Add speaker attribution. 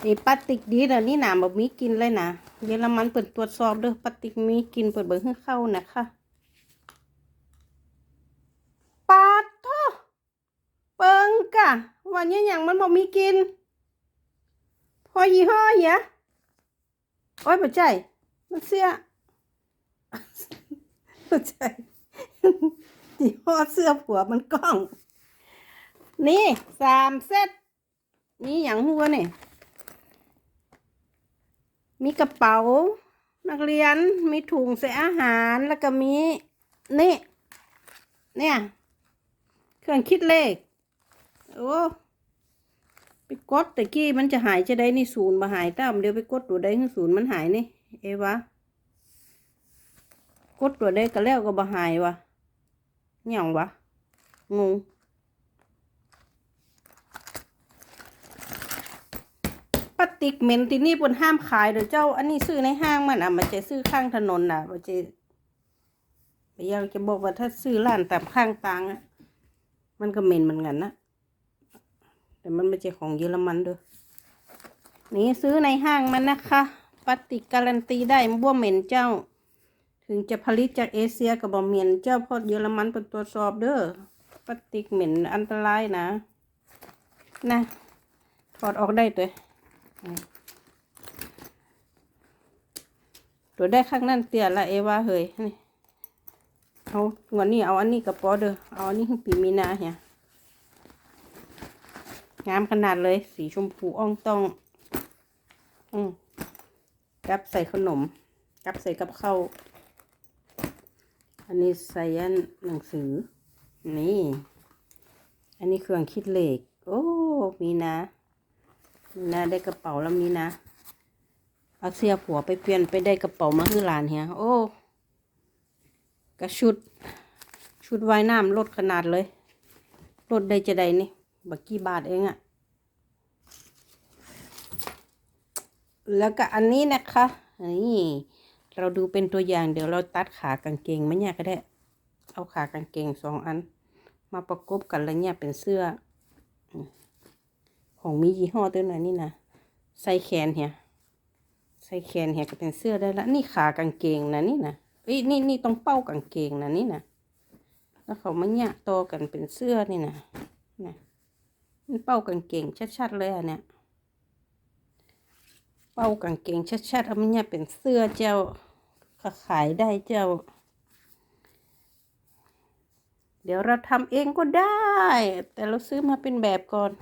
Speaker 1: ไอ้ปลาติกดีเดี๋ยวนี้หนาแบบมีกินเลยนะเยอรมันเปิดตรวจสอบเด้อปลาติกมีกินเปิดเบิ่งให้เข้านะคะปาท่อเปิงกะวันนี้อย่างมันบอกมีกิน พอยี่ห้อเหี้ยโอ้ยปัจจัยมันเสียปัจจัยยี่ห้อเสื้อผัวมันกล้อง นี่สามเซตนี่อย่างหัวเนี่ย มีกระเป๋า นักเรียนมีถุงใส่อาหารแล้วก็มีนี่ เนี่ย เครื่องคิดเลข โอ้ไปกดแต่กี้มันจะหายจะได้นี่ศูนย์มาหายตามเดี๋ยวไปกดตัวใดให้ศูนย์มันหายนี่ เอวะกดตัวใดก็แล้วก็บ่หายวะหยังวะงง ปลา ติกเหม็นที่นี่บนห้ามขายเดี๋ยวเจ้า อันนี้ซื้อในห้างมันอะมันจะซื้อข้างถนนอะมันจะอยากจะบอกว่าถ้าซื้อร้านตามข้างทางอะมันก็เหม็นเหมือนกันนะแต่มันไม่ใช่ของเยอรมันเด้อนี่ซื้อในห้างมันนะคะปลาติการันตีได้บ่เหม็นเจ้า ถึงจะผลิตจากเอเชียกับบะเหม็นเจ้าพอเยอรมันเป็นตัวสอบเด้อปลาติกเหม็นอันตรายนะ นะ ถอดออกได้ตัว ตัวได้ข้างนั่นเตี้ยละเอว่าเฮ้ยนี่เอาวันนี้เอาอันนี้กับปอเด้อเอาอันนี้คือปีมีนาเนี่ยงามขนาดเลยสีชมพูอ่องตอง อืมกับใส่ขนม กับใส่กับข้าวอันนี้ใส่อันหนังสือ นี่ อันนี้เครื่องคิดเลข โอ้ มีนะ นะได้กระเป๋าแล้วมีนะเอาเสียผัวไปเปลี่ยนไปได้กระเป๋ามาคือหลานเฮียโอ้กระชุด ชุดว่ายน้ำลดขนาดเลยลดได้จะได้นี่บักกี่บาทเองอะแล้วก็อันนี้นะคะนี่เราดูเป็นตัวอย่างเดี๋ยวเราตัดขากางเกงไม่เนี่ยก็ได้ เอาขากางเกงสองอัน มาประกบกันแล้วเนี่ยเป็นเสื้อ ของมียี่ห้อตัวไหนนี่นะใส่แขนเฮียใส่แขนเฮียก็เป็นเสื้อได้ละนี่ขากางเกงนะนี่นะเอ้ยนี่นี่ต้องเป้ากางเกงนะนี่นะแล้วเขามาเนี่ยโตอกันเป็นเสื้อนี่นะนะมันเป้ากางเกงชัดๆเลยอะเนี่ยเป้ากางเกงชัดๆเอามันเนี่ยเป็นเสื้อเจ้าขายได้เจ้า เดี๋ยวเราทำเองก็ได้ แต่เราซื้อมาเป็นแบบก่อน